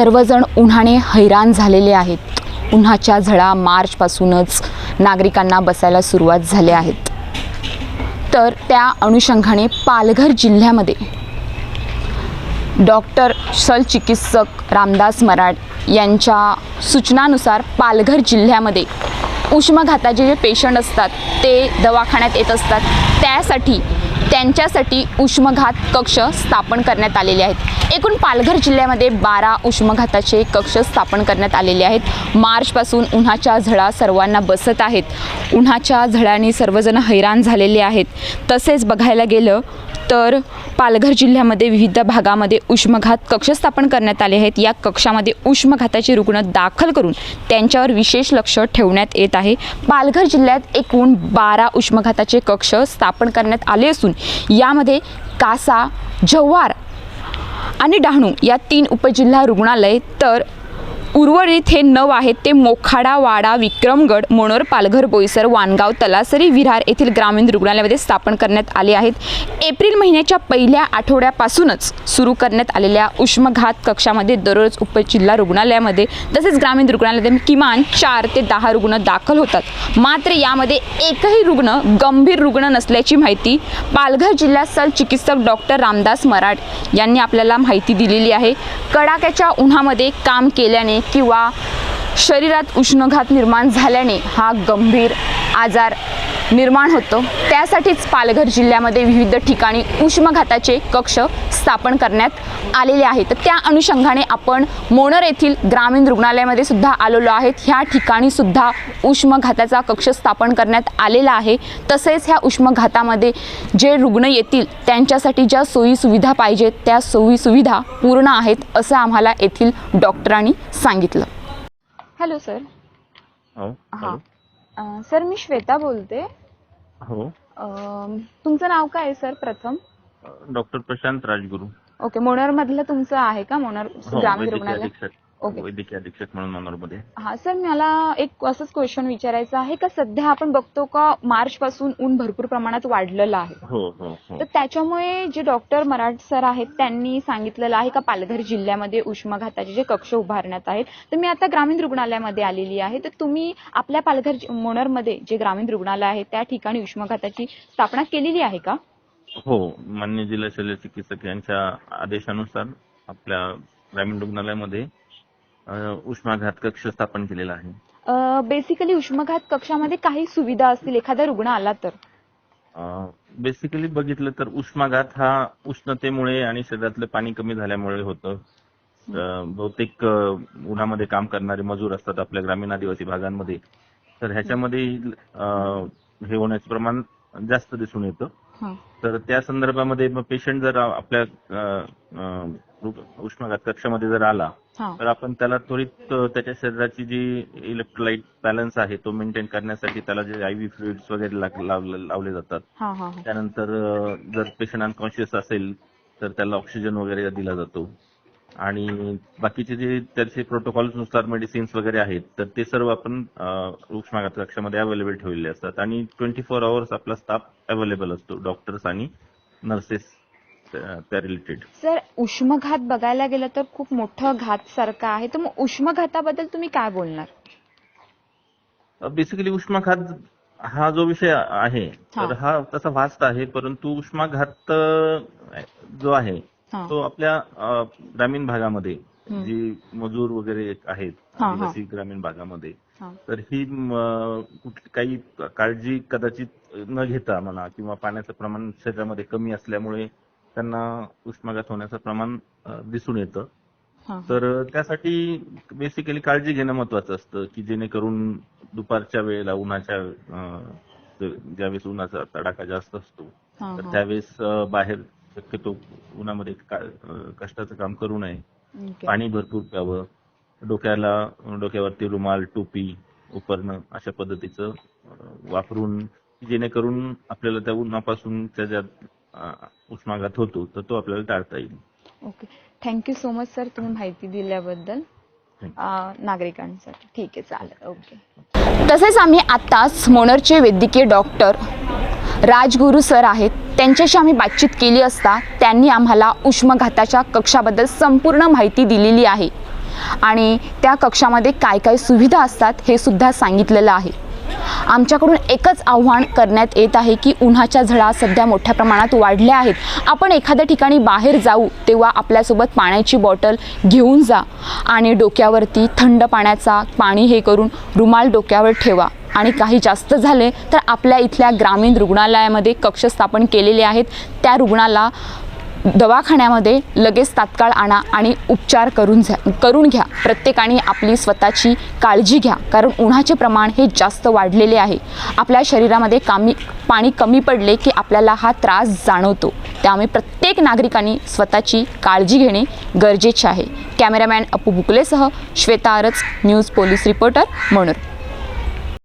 सर्वजण उन्हाने हैराण झालेले आहेत. उन्हाच्या झळा मार्चपासूनच नागरिकांना बसायला सुरुवात झाल्या आहेत. तर त्या अनुषंगाने पालघर जिल्ह्यामध्ये डॉक्टर शलचिकित्सक रामदास मराड यांच्या सूचनानुसार पालघर जिल्ह्यामध्ये उष्माघाताचे जे पेशंट असतात ते दवाखान्यात येत असतात. त्यासाठी त्यांच्यासाठी उष्मघात कक्ष स्थापन करण्यात आलेले आहेत. एकूण पालघर जिल्ह्यामध्ये बारा उष्माघाताचे कक्ष स्थापन करण्यात आलेले आहेत. मार्चपासून उन्हाच्या झळा सर्वांना बसत आहेत. उन्हाच्या झळाने सर्वजण हैराण झालेले आहेत. तसेच बघायला गेलं तर पालघर जिल्ह्यामध्ये विविध भागामध्ये उष्मघात कक्ष स्थापन करण्यात आले आहेत. या कक्षामध्ये उष्मघाताचे रुग्ण दाखल करून त्यांच्यावर विशेष लक्ष ठेवण्यात येत आहे. पालघर जिल्ह्यात एकूण बारा उष्माघाताचे कक्ष स्थापन करण्यात आले असून यामध्ये कासा जव्हार आणि डहाणू या तीन उपजिल्हा रुग्णालय तर उर्वरित हे नऊ आहेत ते मोखाडा वाडा विक्रमगड मोणोर पालघर बोईसर वानगाव तलासरी विरार येथील ग्रामीण रुग्णालयामध्ये स्थापन करण्यात आले आहेत. एप्रिल महिन्याच्या पहिल्या आठवड्यापासूनच सुरू करण्यात आलेल्या उष्मघात कक्षामध्ये दररोज उपजिल्हा रुग्णालयामध्ये तसेच ग्रामीण रुग्णालयामध्ये किमान चार ते दहा रुग्ण दाखल होतात. मात्र यामध्ये एकही रुग्ण गंभीर रुग्ण नसल्याची माहिती पालघर जिल्हा सल चिकित्सक डॉक्टर रामदास मराड यांनी आपल्याला माहिती दिलेली आहे. कडाक्याच्या उन्हामध्ये काम केल्याने किंवा शरीरात उष्णघात निर्माण झाल्याने हा गंभीर आजार निर्माण होतो. त्यासाठीच पालघर जिल्ह्यामध्ये विविध ठिकाणी उष्माघाताचे कक्ष स्थापन करण्यात आलेले आहेत. तर त्या अनुषंगाने आपण मोनर येथील ग्रामीण रुग्णालयामध्ये सुद्धा आलेलो आहेत. ह्या ठिकाणी सुद्धा उष्माघाताचा कक्ष स्थापन करण्यात आलेला आहे. तसेच ह्या उष्माघातामध्ये जे रुग्ण येतील त्यांच्यासाठी ज्या सोयी सुविधा पाहिजेत त्या सोयी सुविधा पूर्ण आहेत असं आम्हाला येथील डॉक्टरांनी सांगितलं. Hello sir. हो हां. सर मी श्वेता बोलते. हो. अं, तुमचं नाव काय आहे सर प्रथम? डॉक्टर प्रशांत राजगुरू. ओके मोनर मधलं तुमचं आहे का? मोनर हो ग्रामीण वैद्यकीय रुग्णालय? अधीक्षक. वैद्यकीय अधीक्षक म्हणून मनोरमध्ये हा सर मला एक असंच क्वेश्चन विचारायचं आहे का सध्या आपण बघतो का मार्च पासून ऊन भरपूर प्रमाणात वाढलेलं आहे? हो हो हो. तर त्याच्यामुळे जे डॉक्टर मराठ सर आहेत त्यांनी सांगितलेलं आहे का पालघर जिल्ह्यामध्ये उष्माघाताचे जे कक्ष उभारण्यात आहेत तर मी आता ग्रामीण रुग्णालयामध्ये आलेली आहे. तर तुम्ही आपल्या पालघर मोनरमध्ये जे ग्रामीण रुग्णालय आहे त्या ठिकाणी उष्माघाताची स्थापना केलेली आहे का? हो मान्य जिल्हा शल्य चिकित्सक यांच्या आदेशानुसार आपल्या ग्रामीण रुग्णालयामध्ये उष्माघात कक्ष स्थापन केलेला आहे. बेसिकली उष्माघात कक्षामध्ये काही सुविधा असतील एखादा रुग्ण आला तर. बेसिकली बघितलं तर उष्माघात हा उष्णतेमुळे आणि शरीरातलं पाणी कमी झाल्यामुळे होतं. बहुतेक उन्हामध्ये काम करणारे मजूर असतात आपल्या ग्रामीण आदिवासी भागांमध्ये. तर ह्याच्यामध्ये हे होण्याचं प्रमाण जास्त दिसून येतं. तर त्या संदर्भामध्ये पेशंट जर आपल्या उष्माघात कक्षामध्ये जर आला. तर आपण त्याला त्वरित त्याच्या शरीराची जी इलेक्ट्रोलाइट बॅलन्स आहे तो मेंटेन करण्यासाठी त्याला जे आय व्ही फ्लुइड्स वगैरे लावले जातात. हा हा हा. त्यानंतर जर पेशंट अनकॉन्शियस असेल तर त्याला ऑक्सिजन वगैरे दिला जातो. आणि बाकीचे जे त्याचे प्रोटोकॉल्सनुसार मेडिसिन्स वगैरे आहेत तर ते सर्व आपण अ, उष्माघात कक्षामध्ये अवेलेबल ठेवलेले असतात. आणि ट्वेंटी फोर आवर्स आपला स्टाफ अवेलेबल असतो डॉक्टर्स आणि नर्सेस त्या रिलेटेड सर उष्माघात बघायला गेलं तर खूप मोठं घात सारखं आहे तर मग उष्माघाताबद्दल तुम्ही काय बोलणार बेसिकली उष्माघात हा जो विषय आहे. तर हा तसा वास्ट आहे परंतु उष्माघात जो आहे. तो आपल्या ग्रामीण भागामध्ये. जी मजूर वगैरे आहेत. आदिवासी ग्रामीण भागामध्ये. तर ही काही काळजी कदाचित न घेता म्हणा किंवा पाण्याचं प्रमाण शरीरामध्ये कमी असल्यामुळे त्यांना उष्माघात होण्याचं प्रमाण दिसून येतं. तर त्यासाठी बेसिकली काळजी घेणं महत्वाचं असतं की जेणेकरून दुपारच्या वेळेला उन्हाच्या ज्यावेळेस उन्हाचा तडाखा जास्त असतो तर. त्यावेळेस बाहेर शक्यतो उन्हामध्ये कष्टाचं काम करू नये. पाणी भरपूर प्यावं डोक्याला डोक्यावरती रुमाल टोपी उपरणं अशा पद्धतीचं वापरून जेणेकरून आपल्याला त्या उन्हापासून त्याच्यात उष्माघात होतो तर तो आपल्याला टाळता येईल. Okay. Thank you so much sir तुम्ही माहिती दिल्याबद्दल. नागरिकांसाठी. ठीक आहे चालेल. ओके तसेच आम्ही आत्ताच मोनरचे वैद्यकीय डॉक्टर राजगुरू सर आहेत. त्यांच्याशी आम्ही बातचीत केली असता त्यांनी आम्हाला उष्माघाताच्या कक्षाबद्दल संपूर्ण माहिती दिलेली आहे. आणि त्या कक्षामध्ये काय काय सुविधा असतात हे सुद्धा सांगितलेलं आहे. आमच्याकडून एकच आव्हान करण्यात येत आहे की उन्हाच्या झळा सध्या मोठ्या प्रमाणात वाढल्या आहेत. आपण एखाद्या ठिकाणी बाहेर जाऊ तेव्हा आपल्यासोबत पाण्याची बॉटल घेऊन जा आणि डोक्यावरती थंड पाण्याचा पाणी हे करून रुमाल डोक्यावर ठेवा. आणि काही जास्त झाले तर आपल्या इथल्या ग्रामीण रुग्णालयामध्ये कक्ष स्थापन केलेले आहेत. त्या रुग्णाला दवाखान्यामध्ये लगेच तात्काळ आणा आणि उपचार करून झा करून घ्या. प्रत्येकाने आपली स्वतःची काळजी घ्या. कारण उन्हाचे प्रमाण हे जास्त वाढलेले आहे. आपल्या शरीरामध्ये कामी पाणी कमी पडले की आपल्याला हा त्रास जाणवतो. त्यामुळे प्रत्येक नागरिकांनी स्वतःची काळजी घेणे गरजेचे आहे. कॅमेरामॅन अपू बुकलेसह श्वेता आरच न्यूज पोलीस रिपोर्टर म्हणून